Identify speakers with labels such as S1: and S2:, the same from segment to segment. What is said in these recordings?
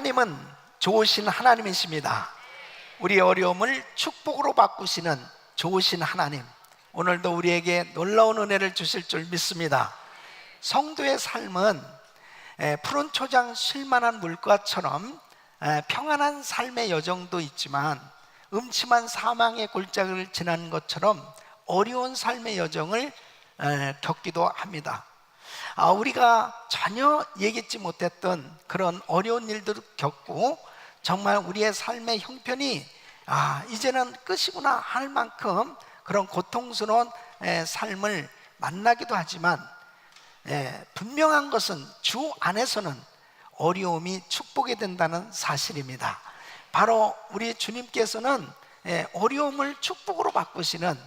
S1: 하나님은 좋으신 하나님이십니다. 우리 어려움을 축복으로 바꾸시는 좋으신 하나님. 오늘도 우리에게 놀라운 은혜를 주실 줄 믿습니다. 성도의 삶은 예, 푸른 초장 쉴만한 물가처럼 예, 평안한 삶의 여정도 있지만 음침한 사망의 골짜기를 지난 것처럼 어려운 삶의 여정을 에, 겪기도 합니다. 아, 우리가 전혀 예기치 못했던 그런 어려운 일들을 겪고 정말 우리의 삶의 형편이 아, 이제는 끝이구나 할 만큼 그런 고통스러운 에, 삶을 만나기도 하지만 에, 분명한 것은 주 안에서는 어려움이 축복이 된다는 사실입니다. 바로 우리 주님께서는 예, 어려움을 축복으로 바꾸시는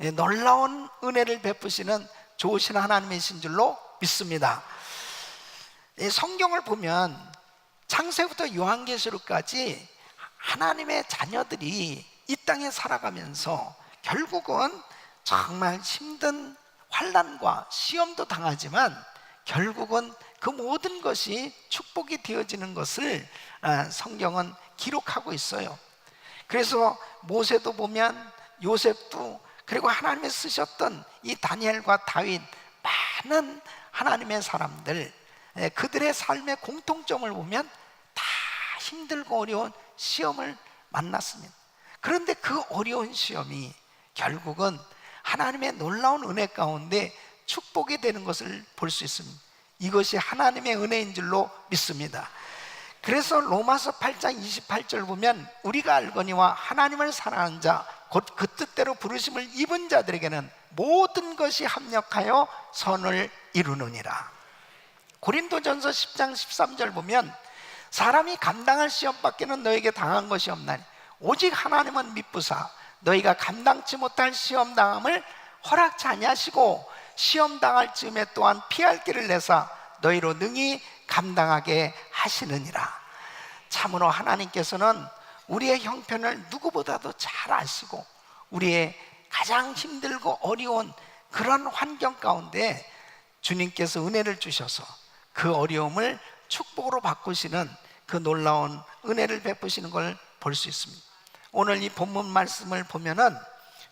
S1: 예, 놀라운 은혜를 베푸시는 좋으신 하나님이신 줄로 믿습니다. 이 성경을 보면 창세부터 요한계시록까지 하나님의 자녀들이 이 땅에 살아가면서 결국은 정말 힘든 환란과 시험도 당하지만 결국은 그 모든 것이 축복이 되어지는 것을 아, 성경은 기록하고 있어요. 그래서 모세도 보면 요셉도 그리고 하나님이 쓰셨던 이 다니엘과 다윗 많은 하나님의 사람들 예, 그들의 삶의 공통점을 보면 다 힘들고 어려운 시험을 만났습니다. 그런데 그 어려운 시험이 결국은 하나님의 놀라운 은혜 가운데 축복이 되는 것을 볼 수 있습니다. 이것이 하나님의 은혜인 줄로 믿습니다. 그래서 로마서 8장 28절 보면 우리가 알거니와 하나님을 사랑하는 자 곧 그 뜻대로 부르심을 입은 자들에게는 모든 것이 합력하여 선을 이루느니라. 고린도전서 10장 13절 보면 사람이 감당할 시험밖에는 너에게 당한 것이 없나니 오직 하나님은 미쁘사 너희가 감당치 못할 시험 당함을 허락치 아니하시고 시험 당할 즈음에 또한 피할 길을 내사 너희로 능히 감당하게 하시느니라. 참으로 하나님께서는 우리의 형편을 누구보다도 잘 아시고 우리의 가장 힘들고 어려운 그런 환경 가운데 주님께서 은혜를 주셔서 그 어려움을 축복으로 바꾸시는 그 놀라운 은혜를 베푸시는 걸 볼 수 있습니다. 오늘 이 본문 말씀을 보면은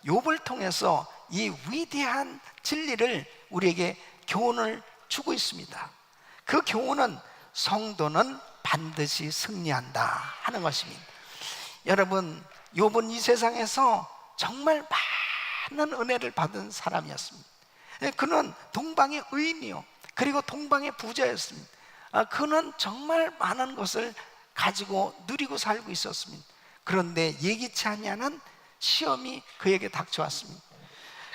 S1: 욥을 통해서 이 위대한 진리를 우리에게 교훈을 주고 있습니다. 그 교훈은 성도는 반드시 승리한다 하는 것입니다. 여러분, 욥은 이 세상에서 정말 많은 은혜를 받은 사람이었습니다. 예, 그는 동방의 의인이요. 그리고 동방의 부자였습니다. 아, 그는 정말 많은 것을 가지고 누리고 살고 있었습니다. 그런데 예기치 아니하는 시험이 그에게 닥쳐왔습니다.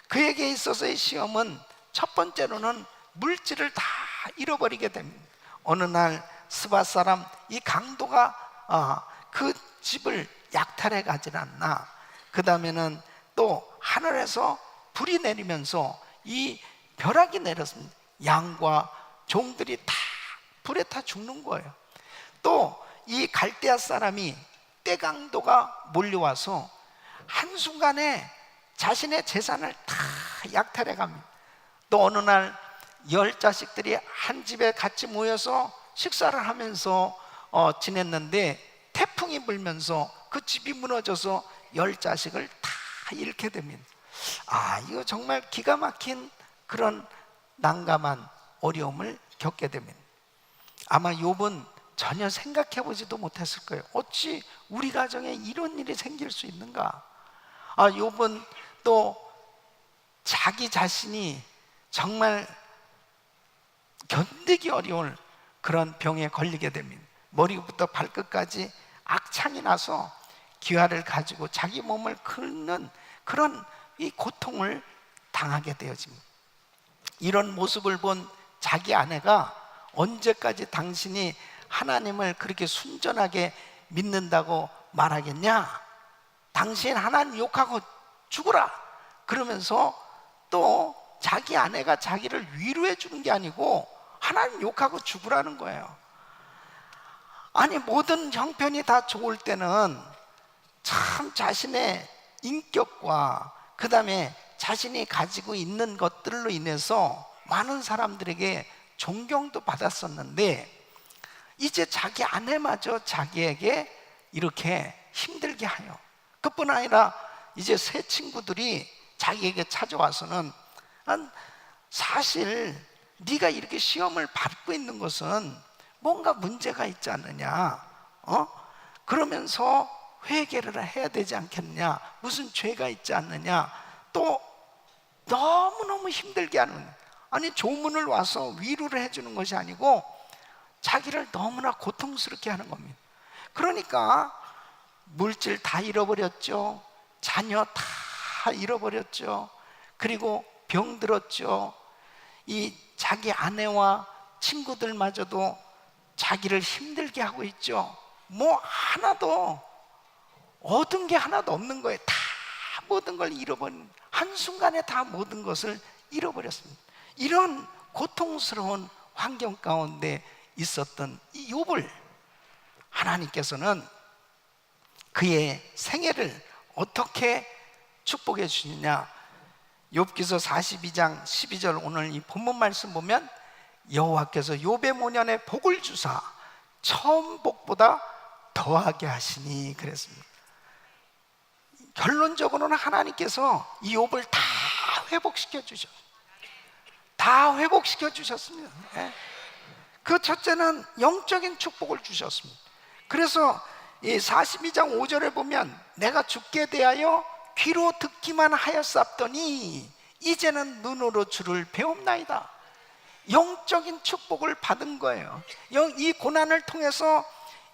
S1: 그에게 있어서의 시험은 첫 번째로는 물질을 다 잃어버리게 됩니다. 어느 날 스바 사람 이 강도가 어, 그 집을 약탈해 가질 않나. 그 다음에는 또 하늘에서 불이 내리면서 이 벼락이 내렸습니다. 양과 종들이 다 불에 타 죽는 거예요. 또 이 갈대아 사람이 때강도가 몰려와서 한순간에 자신의 재산을 다 약탈해 갑니다. 또 어느 날 열 자식들이 한 집에 같이 모여서 식사를 하면서 어, 지냈는데 태풍이 불면서 그 집이 무너져서 열 자식을 다 잃게 됩니다. 아, 이거 정말 기가 막힌 그런 난감한 어려움을 겪게 됩니다. 아마 욥은 전혀 생각해 보지도 못했을 거예요. 어찌 우리 가정에 이런 일이 생길 수 있는가? 아, 욥은 또 자기 자신이 정말 견디기 어려운 그런 병에 걸리게 됩니다. 머리부터 발끝까지 악창이 나서 기화를 가지고 자기 몸을 긁는 그런 이 고통을 당하게 되어집니다. 이런 모습을 본 자기 아내가 언제까지 당신이 하나님을 그렇게 순전하게 믿는다고 말하겠냐? 당신 하나님 욕하고 죽어라! 그러면서 또 자기 아내가 자기를 위로해 주는 게 아니고 하나님 욕하고 죽으라는 거예요. 아니, 모든 형편이 다 좋을 때는 참 자신의 인격과 그 다음에 자신이 가지고 있는 것들로 인해서 많은 사람들에게 존경도 받았었는데 이제 자기 아내마저 자기에게 이렇게 힘들게 하여 그뿐 아니라 이제 새 친구들이 자기에게 찾아와서는 난 사실 네가 이렇게 시험을 받고 있는 것은 뭔가 문제가 있지 않느냐 어? 그러면서 회개를 해야 되지 않겠느냐? 무슨 죄가 있지 않느냐? 또 너무너무 힘들게 하는 아니 조문을 와서 위로를 해주는 것이 아니고 자기를 너무나 고통스럽게 하는 겁니다. 그러니까 물질 다 잃어버렸죠. 자녀 다 잃어버렸죠. 그리고 병들었죠. 이 자기 아내와 친구들마저도 자기를 힘들게 하고 있죠. 뭐 하나도 얻은 게 하나도 없는 거예요. 다 모든 걸 잃어버린 한순간에 다 모든 것을 잃어버렸습니다. 이런 고통스러운 환경 가운데 있었던 이 욥을 하나님께서는 그의 생애를 어떻게 축복해 주느냐 욥기서 42장 12절 오늘 이 본문 말씀 보면 여호와께서 욥의 모년에 복을 주사 처음 복보다 더하게 하시니 그랬습니다. 결론적으로는 하나님께서 이 욥을 다 회복시켜 주셨. 다 회복시켜 주셨습니다. 예. 그 첫째는 영적인 축복을 주셨습니다. 그래서 이 42장 5절에 보면 내가 죽게 대하여 귀로 듣기만 하였사더니 이제는 눈으로 주를 배움나이다. 영적인 축복을 받은 거예요. 영- 이 고난을 통해서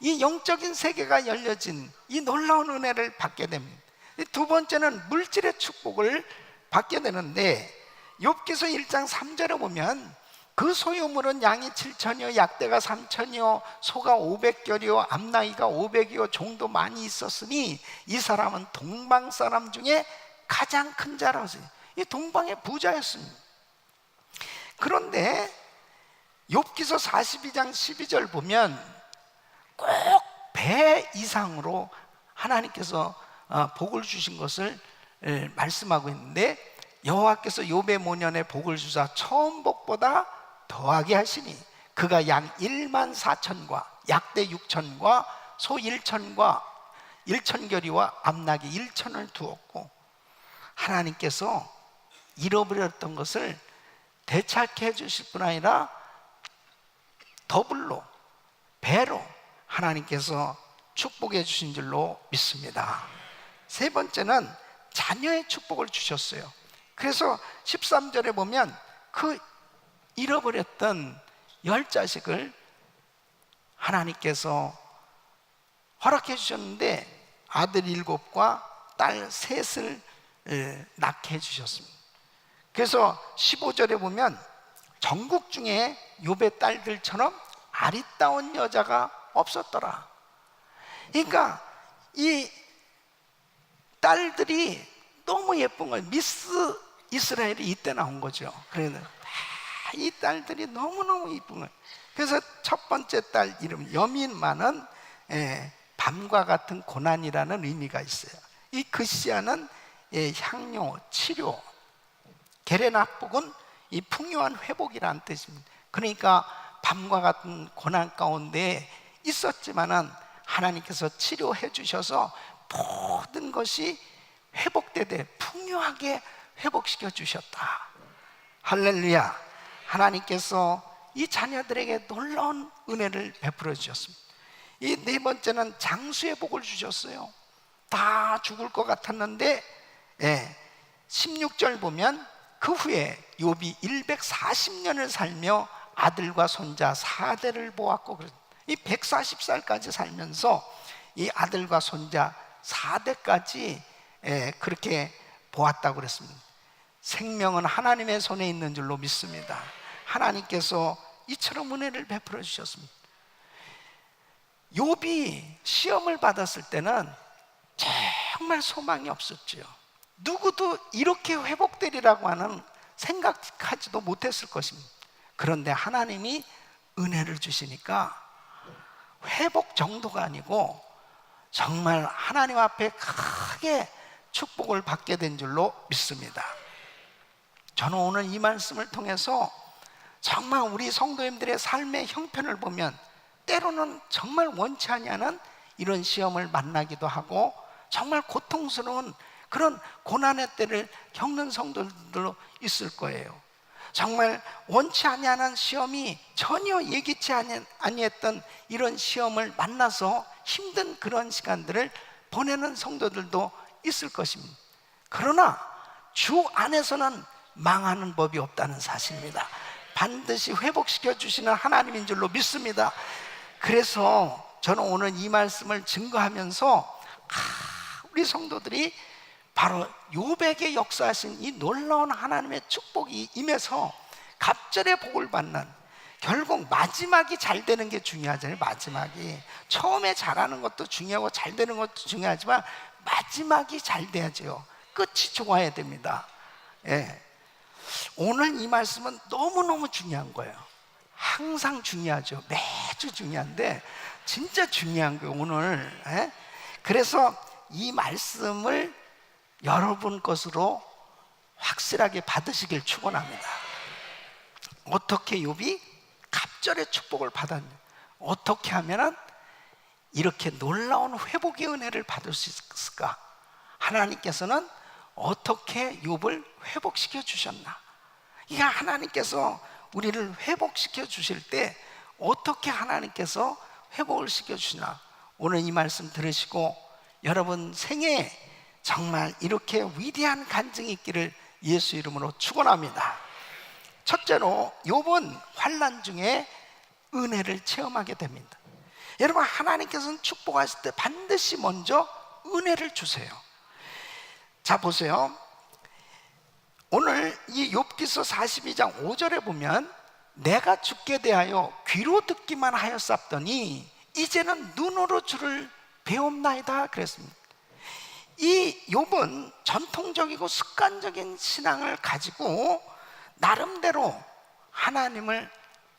S1: 이 영적인 세계가 열려진 이 놀라운 은혜를 받게 됩니다. 이두 번째는 물질의 축복을 받게 되는데 욥기서 1장 3절에 보면 그 소유물은 양이 7천이요 약대가 3천이요 소가 500결이요 암나이가 500이요 종도 많이 있었으니 이 사람은 동방 사람 중에 가장 큰 자라서 이 동방의 부자였습니다. 그런데 욥기서 42장 12절 보면 꼭 배 이상으로 하나님께서 어, 복을 주신 것을 에, 말씀하고 있는데 여호와께서 욥의 모년에 복을 주사 처음 복보다 더하게 하시니 그가 양 1만 4천과 약대 6천과 소 1천과 1천 결이와 암나기 1천을 두었고 하나님께서 잃어버렸던 것을 되찾게 해주실 뿐 아니라 더블로 배로 하나님께서 축복해 주신 줄로 믿습니다. 세 번째는 자녀의 축복을 주셨어요. 그래서 13절에 보면 그 잃어버렸던 열 자식을 하나님께서 허락해 주셨는데 아들 일곱과 딸 셋을 에, 낳게 해 주셨습니다. 그래서 15절에 보면 전국 중에 욥의 딸들처럼 아리따운 여자가 없었더라. 그러니까 이 딸들이 너무 예쁜 거예요. 미스 이스라엘이 이때 나온 거죠. 그래서 이 딸들이 너무너무 이쁜 거예요. 그래서 첫 번째 딸 이름 여민만은 예, 밤과 같은 고난이라는 의미가 있어요. 이 글씨야는 예, 향료, 치료, 게레나복은 이 풍요한 회복이라는 뜻입니다. 그러니까 밤과 같은 고난 가운데 있었지만은 하나님께서 치료해 주셔서 모든 것이 회복되되 풍요하게 회복시켜 주셨다. 할렐루야. 하나님께서 이 자녀들에게 놀라운 은혜를 베풀어 주셨습니다. 이 네 번째는 장수의 복을 주셨어요. 다 죽을 것 같았는데 예, 16절 보면 그 후에 욥이 140년을 살며 아들과 손자 4대를 보았고 이 140살까지 살면서 이 아들과 손자 4대까지 예, 그렇게 보았다고 그랬습니다. 생명은 하나님의 손에 있는 줄로 믿습니다. 하나님께서 이처럼 은혜를 베풀어 주셨습니다. 욥이 시험을 받았을 때는 정말 소망이 없었죠. 누구도 이렇게 회복되리라고 하는 생각하지도 못했을 것입니다. 그런데 하나님이 은혜를 주시니까 회복 정도가 아니고 정말 하나님 앞에 크게 축복을 받게 된 줄로 믿습니다. 저는 오늘 이 말씀을 통해서 정말 우리 성도님들의 삶의 형편을 보면 때로는 정말 원치 아니하는 이런 시험을 만나기도 하고 정말 고통스러운 그런 고난의 때를 겪는 성도들도 있을 거예요. 정말 원치 아니하는 시험이 전혀 예기치 아니- 아니했던 이런 시험을 만나서 힘든 그런 시간들을 보내는 성도들도 있을 것입니다. 그러나 주 안에서는 망하는 법이 없다는 사실입니다. 반드시 회복시켜 주시는 하나님인 줄로 믿습니다. 그래서 저는 오늘 이 말씀을 증거하면서 아, 우리 성도들이 바로 요백의 역사하신 이 놀라운 하나님의 축복이 임해서 갑절의 복을 받는 결국 마지막이 잘 되는 게 중요하잖아요. 마지막이 처음에 잘하는 것도 중요하고 잘 되는 것도 중요하지만 마지막이 잘 돼야죠. 끝이 좋아야 됩니다. 예. 오늘 이 말씀은 너무너무 중요한 거예요. 항상 중요하죠. 매주 중요한데 진짜 중요한 거예요. 오늘. 예? 그래서 이 말씀을 여러분 것으로 확실하게 받으시길 축원합니다. 어떻게 욥이 갑절의 축복을 받았냐? 어떻게 하면은 이렇게 놀라운 회복의 은혜를 받을 수 있을까? 하나님께서는 어떻게 욥을 회복시켜 주셨나? 이게 하나님께서 우리를 회복시켜 주실 때 어떻게 하나님께서 회복을 시켜 주시나? 오늘 이 말씀 들으시고 여러분 생애에 정말 이렇게 위대한 간증이 있기를 예수 이름으로 축원합니다. 첫째로 욥은 환란 중에 은혜를 체험하게 됩니다. 여러분 하나님께서는 축복하실 때 반드시 먼저 은혜를 주세요. 자 보세요. 오늘 이 욥기서 42장 5절에 보면 내가 죽게 대하여 귀로 듣기만 하였사더니 이제는 눈으로 주를 배움나이다 그랬습니다. 이 욥은 전통적이고 습관적인 신앙을 가지고 나름대로 하나님을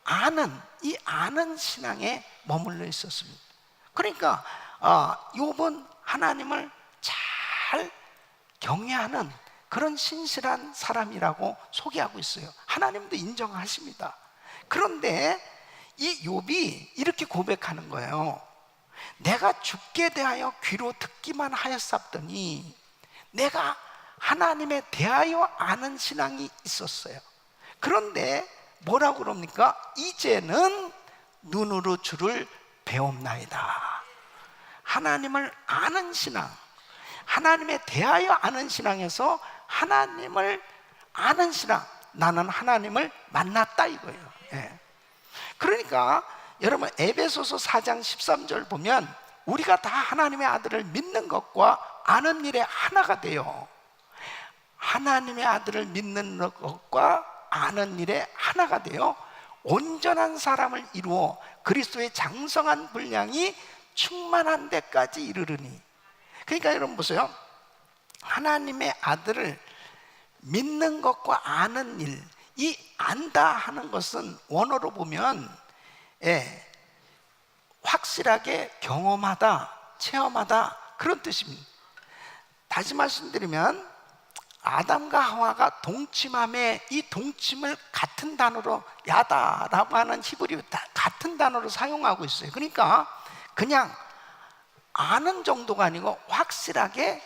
S1: 아는 이 아는 신앙에 머물러 있었습니다. 그러니까 어, 욥은 하나님을 잘 경외하는 그런 신실한 사람이라고 소개하고 있어요. 하나님도 인정하십니다. 그런데 이 욥이 이렇게 고백하는 거예요. 내가 죽게 대하여 귀로 듣기만 하였었더니 내가 하나님에 대하여 아는 신앙이 있었어요. 그런데 뭐라고 그럽니까? 이제는 눈으로 주를 배움나이다. 하나님을 아는 신앙, 하나님에 대하여 아는 신앙에서 하나님을 아는 신앙, 나는 하나님을 만났다 이거예요. 예. 그러니까 여러분 에베소서 4장 13절 보면 우리가 다 하나님의 아들을 믿는 것과 아는 일에 하나가 돼요. 하나님의 아들을 믿는 것과 아는 일에 하나가 되어 온전한 사람을 이루어 그리스도의 장성한 분량이 충만한 데까지 이르르니. 그러니까 여러분 보세요. 하나님의 아들을 믿는 것과 아는 일, 이 안다 하는 것은 원어로 보면 예, 확실하게 경험하다, 체험하다 그런 뜻입니다. 다시 말씀드리면 아담과 하와가 동침함에 이 동침을 같은 단어로 야다라고 하는 히브리 같은 단어로 사용하고 있어요. 그러니까 그냥 아는 정도가 아니고 확실하게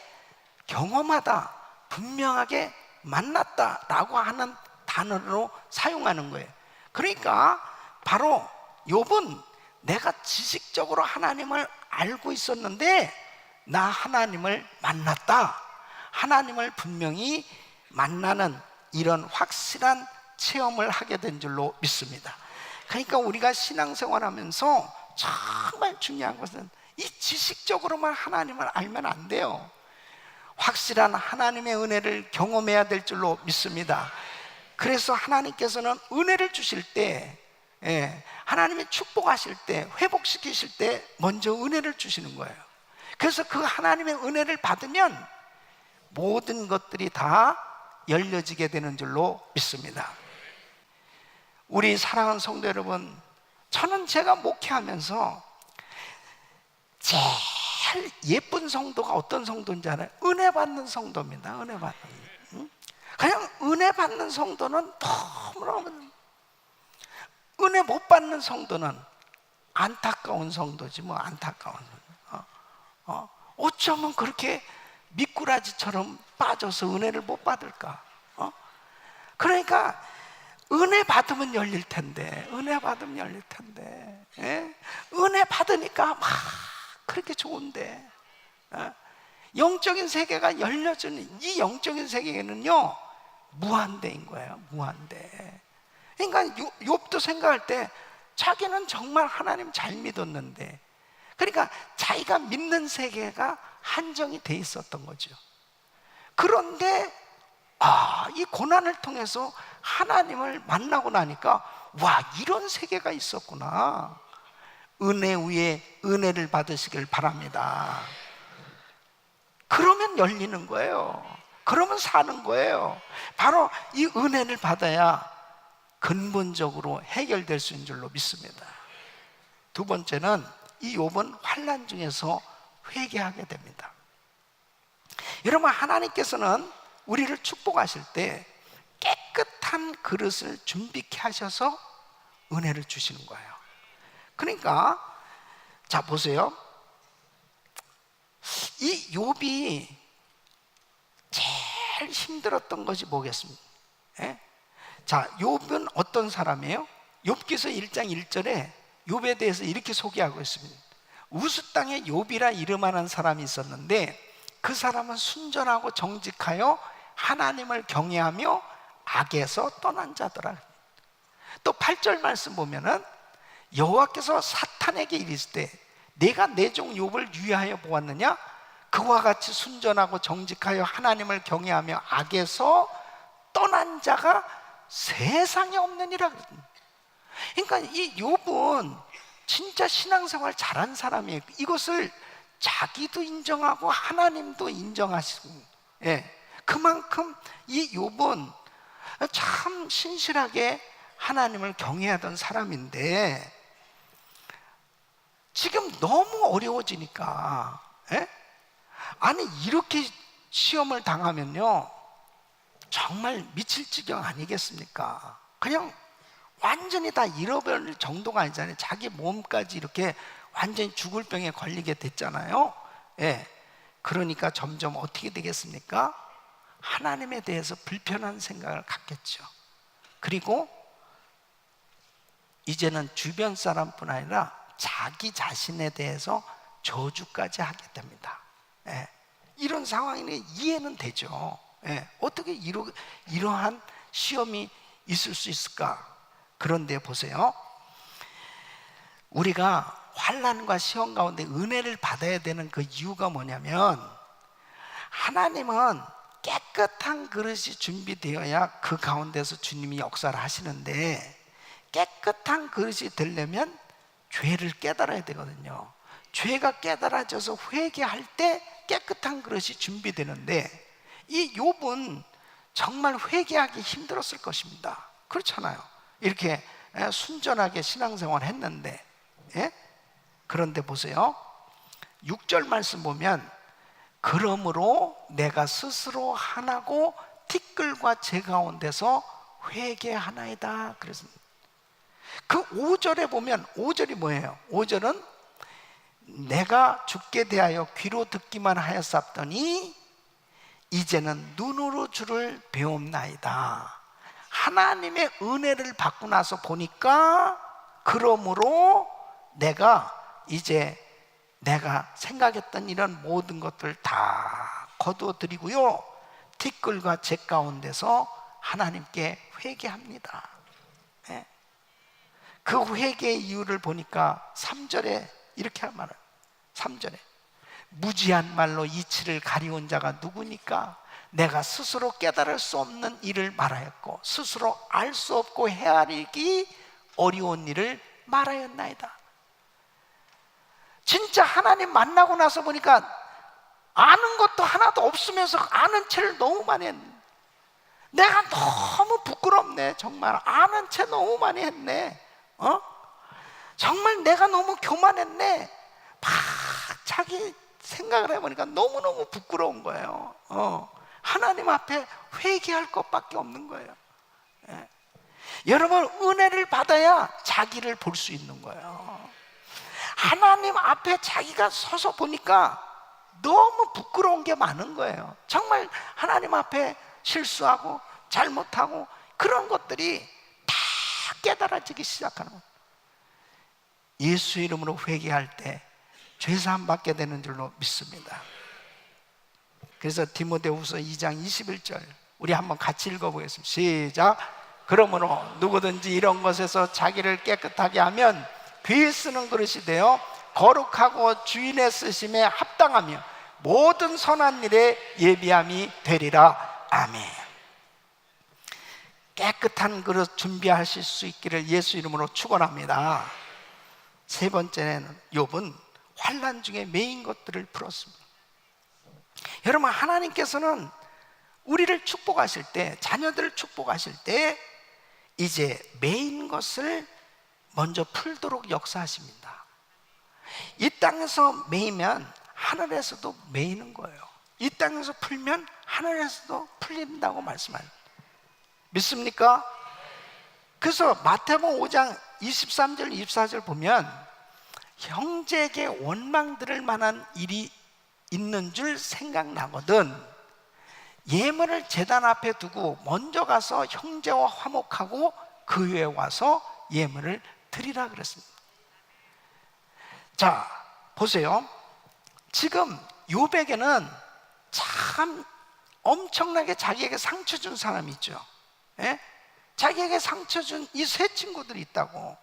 S1: 경험하다, 분명하게 만났다라고 하는 단어로 사용하는 거예요. 그러니까 바로 욥은 내가 지식적으로 하나님을 알고 있었는데 나 하나님을 만났다. 하나님을 분명히 만나는 이런 확실한 체험을 하게 된 줄로 믿습니다. 그러니까 우리가 신앙생활 하면서 정말 중요한 것은 이 지식적으로만 하나님을 알면 안 돼요. 확실한 하나님의 은혜를 경험해야 될 줄로 믿습니다. 그래서 하나님께서는 은혜를 주실 때, 예, 하나님의 축복하실 때, 회복시키실 때 먼저 은혜를 주시는 거예요. 그래서 그 하나님의 은혜를 받으면 모든 것들이 다 열려지게 되는 줄로 믿습니다. 우리 사랑하는 성도 여러분, 저는 제가 목회하면서 제일 예쁜 성도가 어떤 성도인지 알아요? 은혜 받는 성도입니다. 은혜 받는. 응? 그냥 은혜 받는 성도는 너무너무 은혜 못 받는 성도는 안타까운 성도지 뭐 안타까운 어? 어? 어쩌면 그렇게 미꾸라지처럼 빠져서 은혜를 못 받을까? 어? 그러니까 은혜 받으면 열릴 텐데 은혜 받으면 열릴 텐데 예? 은혜 받으니까 막 그렇게 좋은데 어? 영적인 세계가 열려주는 이 영적인 세계는요 무한대인 거예요 무한대 그러니까 요- 욥도 생각할 때 자기는 정말 하나님 잘 믿었는데 그러니까 자기가 믿는 세계가 한정이 돼 있었던 거죠 그런데 아, 이 고난을 통해서 하나님을 만나고 나니까 와, 이런 세계가 있었구나. 은혜 위에 은혜를 받으시길 바랍니다. 그러면 열리는 거예요. 그러면 사는 거예요. 바로 이 은혜를 받아야 근본적으로 해결될 수 있는 줄로 믿습니다. 두 번째는 이 욥은 환란 중에서 회개하게 됩니다. 여러분 하나님께서는 우리를 축복하실 때 깨끗한 그릇을 준비케 하셔서 은혜를 주시는 거예요. 그러니까 자 보세요. 이 욥이 제일 힘들었던 것이 뭐겠습니까? 예? 자, 욥은 어떤 사람이에요? 욥기서 1장 1절에 욥에 대해서 이렇게 소개하고 있습니다. 우스 땅에 욥이라 이름하는 사람이 있었는데 그 사람은 순전하고 정직하여 하나님을 경외하며 악에서 떠난 자더라. 또 8절 말씀 보면은 여호와께서 사탄에게 이르실 때 내가 내 종 욥을 유의하여 보았느냐 그와 같이 순전하고 정직하여 하나님을 경외하며 악에서 떠난 자가 세상에 없느니라. 그러니까 이 욥은 진짜 신앙생활 잘한 사람이에요. 이것을 자기도 인정하고 하나님도 인정하시고, 예, 그만큼 이 욥은 참 신실하게 하나님을 경외하던 사람인데 지금 너무 어려워지니까, 예? 아니 이렇게 시험을 당하면요 정말 미칠 지경 아니겠습니까? 그냥 완전히 다 잃어버릴 정도가 아니잖아요. 자기 몸까지 이렇게 완전히 죽을 병에 걸리게 됐잖아요. 예. 그러니까 점점 어떻게 되겠습니까? 하나님에 대해서 불편한 생각을 갖겠죠. 그리고 이제는 주변 사람뿐 아니라 자기 자신에 대해서 저주까지 하게 됩니다. 예. 이런 상황이면 이해는 되죠. 예. 어떻게 이러, 이러한 시험이 있을 수 있을까? 그런데 보세요. 우리가 환란과 시험 가운데 은혜를 받아야 되는 그 이유가 뭐냐면 하나님은 깨끗한 그릇이 준비되어야 그 가운데서 주님이 역사를 하시는데 깨끗한 그릇이 되려면 죄를 깨달아야 되거든요. 죄가 깨달아져서 회개할 때 깨끗한 그릇이 준비되는데 이 욥은 정말 회개하기 힘들었을 것입니다. 그렇잖아요. 이렇게 예, 순전하게 신앙생활 했는데 예? 그런데 보세요. 6절 말씀 보면 그러므로 내가 스스로 하나고 티끌과 제 가운데서 회개하나이다 그랬습니다. 그 5절에 보면 5절이 뭐예요? 5절은 내가 죽게 대하여 귀로 듣기만 하였었더니 이제는 눈으로 주를 배움나이다. 하나님의 은혜를 받고 나서 보니까 그러므로 내가 이제 내가 생각했던 이런 모든 것들 다 거두어드리고요. 티끌과 제 가운데서 하나님께 회개합니다. 예. 그 회개의 이유를 보니까 3절에 이렇게 말해요. 3절에 무지한 말로 이치를 가리운 자가 누구니까 내가 스스로 깨달을 수 없는 일을 말하였고 스스로 알 수 없고 헤아리기 어려운 일을 말하였나이다. 진짜 하나님 만나고 나서 보니까 아는 것도 하나도 없으면서 아는 채를 너무 많이 했네. 내가 너무 부끄럽네. 정말 아는 채 너무 많이 했네. 어? 정말 내가 너무 교만했네. 막 자기 생각을 해보니까 너무너무 부끄러운 거예요. 어. 하나님 앞에 회개할 것밖에 없는 거예요. 예. 여러분 은혜를 받아야 자기를 볼 수 있는 거예요. 하나님 앞에 자기가 서서 보니까 너무 부끄러운 게 많은 거예요. 정말 하나님 앞에 실수하고 잘못하고 그런 것들이 다 깨달아지기 시작하는 거예요. 예수 이름으로 회개할 때 죄사함 받게 되는 줄로 믿습니다. 그래서 디모데후서 2장 21절 우리 한번 같이 읽어보겠습니다. 시작. 그러므로 누구든지 이런 것에서 자기를 깨끗하게 하면 귀 쓰는 그릇이 되어 거룩하고 주인의 쓰심에 합당하며 모든 선한 일에 예비함이 되리라. 아멘. 깨끗한 그릇 준비하실 수 있기를 예수 이름으로 축원합니다. 세 번째는 욥은 환란 중에 메인 것들을 풀었습니다. 여러분 하나님께서는 우리를 축복하실 때 자녀들을 축복하실 때 이제 메인 것을 먼저 풀도록 역사하십니다. 이 땅에서 메이면 하늘에서도 메이는 거예요. 이 땅에서 풀면 하늘에서도 풀린다고 말씀하니 믿습니까? 그래서 마태복음 5장 23절 24절 보면 형제에게 원망 들을 만한 일이 있는 줄 생각나거든 예물을 제단 앞에 두고 먼저 가서 형제와 화목하고 그 후에 와서 예물을 드리라 그랬습니다. 자, 보세요. 지금 요백에는 참 엄청나게 자기에게 상처 준 사람이 있죠. 예? 자기에게 상처 준 이 세 친구들이 있다고.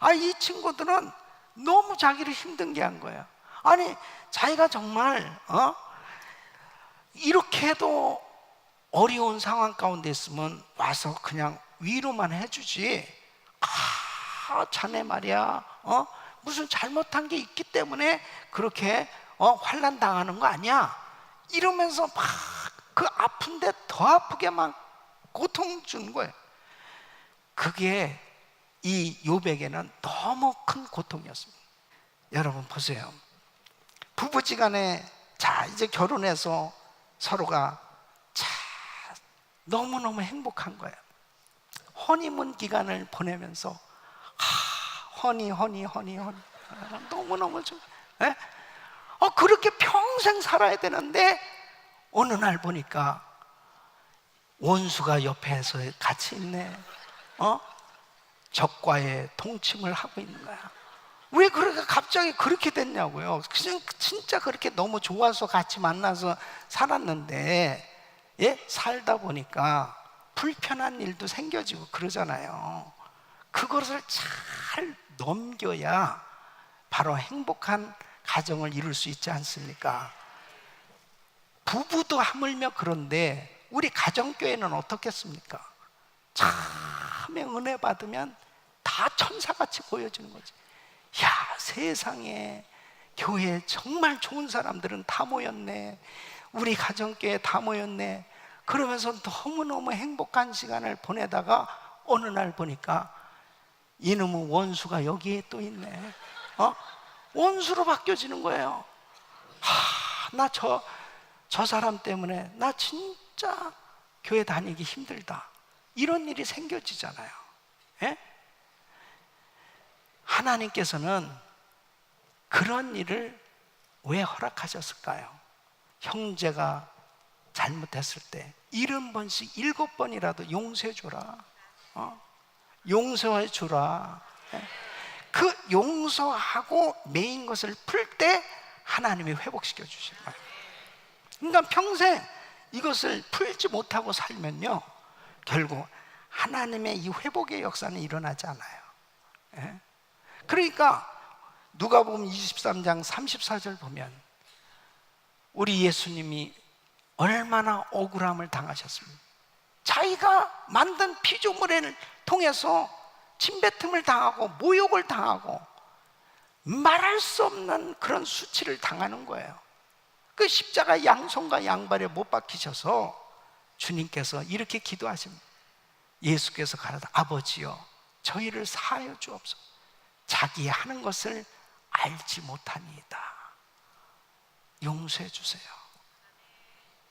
S1: 아, 이 친구들은 너무 자기를 힘든 게 한 거예요. 아니, 자기가 정말, 어? 이렇게 해도 어려운 상황 가운데 있으면 와서 그냥 위로만 해주지. 아, 자네 말이야. 어? 무슨 잘못한 게 있기 때문에 그렇게 어, 환란 당하는 거 아니야? 이러면서 막 그 아픈데 더 아프게 막 고통 주는 거예요. 그게 이 요백에는 너무 큰 고통이었습니다. 여러분 보세요. 부부지간에 자 이제 결혼해서 서로가 자 너무너무 행복한 거예요. 허니문 기간을 보내면서 하, 허니 허니 허니 허니 너무너무 좀 예? 어, 그렇게 평생 살아야 되는데 어느 날 보니까 원수가 옆에서 같이 있네. 어? 적과의 통침을 하고 있는 거야. 왜 그렇게 갑자기 그렇게 됐냐고요. 그냥 진짜 그렇게 너무 좋아서 같이 만나서 살았는데 예? 살다 보니까 불편한 일도 생겨지고 그러잖아요. 그것을 잘 넘겨야 바로 행복한 가정을 이룰 수 있지 않습니까? 부부도 하물며 그런데 우리 가정교회는 어떻겠습니까? 참에 은혜 받으면 다 천사같이 보여지는 거지. 야, 세상에 교회 정말 좋은 사람들은 다 모였네. 우리 가정교회 다 모였네. 그러면서 너무너무 행복한 시간을 보내다가 어느 날 보니까 이놈의 원수가 여기에 또 있네. 어? 원수로 바뀌어지는 거예요. 하, 나 저, 저 사람 때문에 나 진짜 교회 다니기 힘들다. 이런 일이 생겨지잖아요. 예? 하나님께서는 그런 일을 왜 허락하셨을까요? 형제가 잘못했을 때 일흔 번씩 일곱 번이라도 용서해 주라. 어? 용서해 주라. 예? 그 용서하고 메인 것을 풀 때 하나님이 회복시켜 주실 거예요. 그러니까 평생 이것을 풀지 못하고 살면요, 결국 하나님의 이 회복의 역사는 일어나지 않아요. 예? 그러니까 누가복음 23장 34절 보면 우리 예수님이 얼마나 억울함을 당하셨습니까? 자기가 만든 피조물을 통해서 침뱉음을 당하고 모욕을 당하고 말할 수 없는 그런 수치를 당하는 거예요. 그 십자가 양손과 양발에 못 박히셔서 주님께서 이렇게 기도하십니다. 예수께서 가라다 아버지여 저희를 사하여 주옵소서. 자기 하는 것을 알지 못하니이다. 용서해 주세요.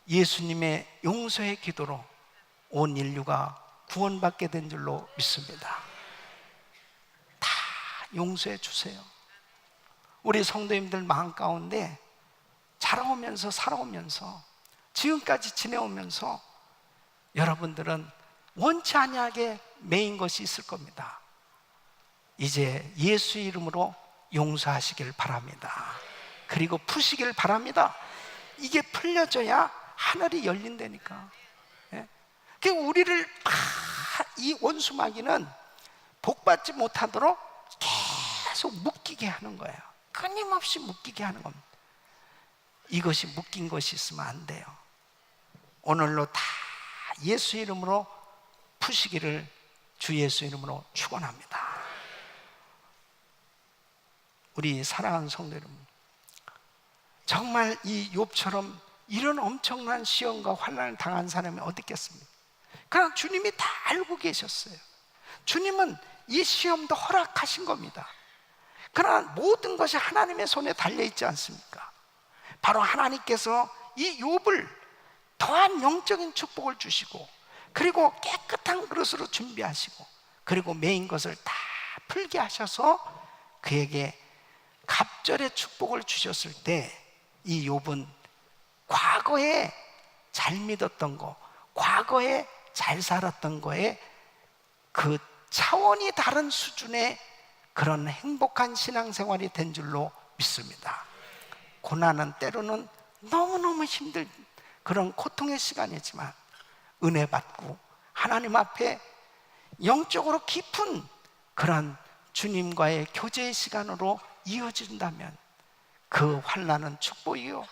S1: 예수님의 용서의 기도로 온 인류가 구원받게 된 줄로 믿습니다. 다 용서해 주세요. 우리 성도님들 마음 가운데 자라오면서 살아오면서 지금까지 지내오면서 여러분들은 원치 아니하게 매인 것이 있을 겁니다. 이제 예수 이름으로 용서하시길 바랍니다. 그리고 푸시길 바랍니다. 이게 풀려져야 하늘이 열린다니까. 예? 그 우리를 다이 원수마귀는 복받지 못하도록 계속 묶이게 하는 거예요. 끊임없이 묶이게 하는 겁니다. 이것이 묶인 것이 있으면 안 돼요. 오늘로 다 예수 이름으로 푸시기를 주 예수 이름으로 축원합니다. 우리 사랑하는 성도 여러분, 정말 이 욥처럼 이런 엄청난 시험과 환난을 당한 사람이 어디 있겠습니까? 그러나 주님이 다 알고 계셨어요. 주님은 이 시험도 허락하신 겁니다. 그러나 모든 것이 하나님의 손에 달려 있지 않습니까? 바로 하나님께서 이 욥을 더한 영적인 축복을 주시고 그리고 깨끗한 그릇으로 준비하시고 그리고 메인 것을 다 풀게 하셔서 그에게 갑절의 축복을 주셨을 때 이 욥은 과거에 잘 믿었던 거, 과거에 잘 살았던 거에 그 차원이 다른 수준의 그런 행복한 신앙생활이 된 줄로 믿습니다. 고난은 때로는 너무너무 힘들 그런 고통의 시간이지만 은혜 받고 하나님 앞에 영적으로 깊은 그런 주님과의 교제의 시간으로 이어진다면 그 환란은 축복이요.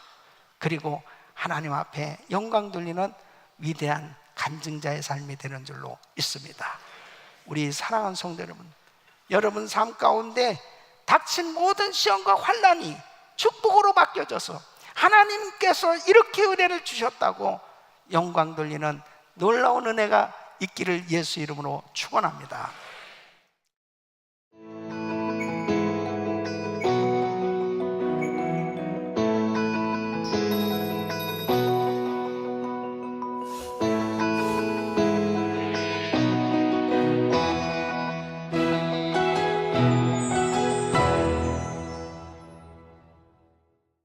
S1: 그리고 하나님 앞에 영광 돌리는 위대한 간증자의 삶이 되는 줄로 믿습니다. 우리 사랑하는 성도 여러분, 여러분 삶 가운데 닥친 모든 시험과 환란이 축복으로 바뀌어져서 하나님께서 이렇게 은혜를 주셨다고 영광 돌리는 놀라운 은혜가 있기를 예수 이름으로 축원합니다.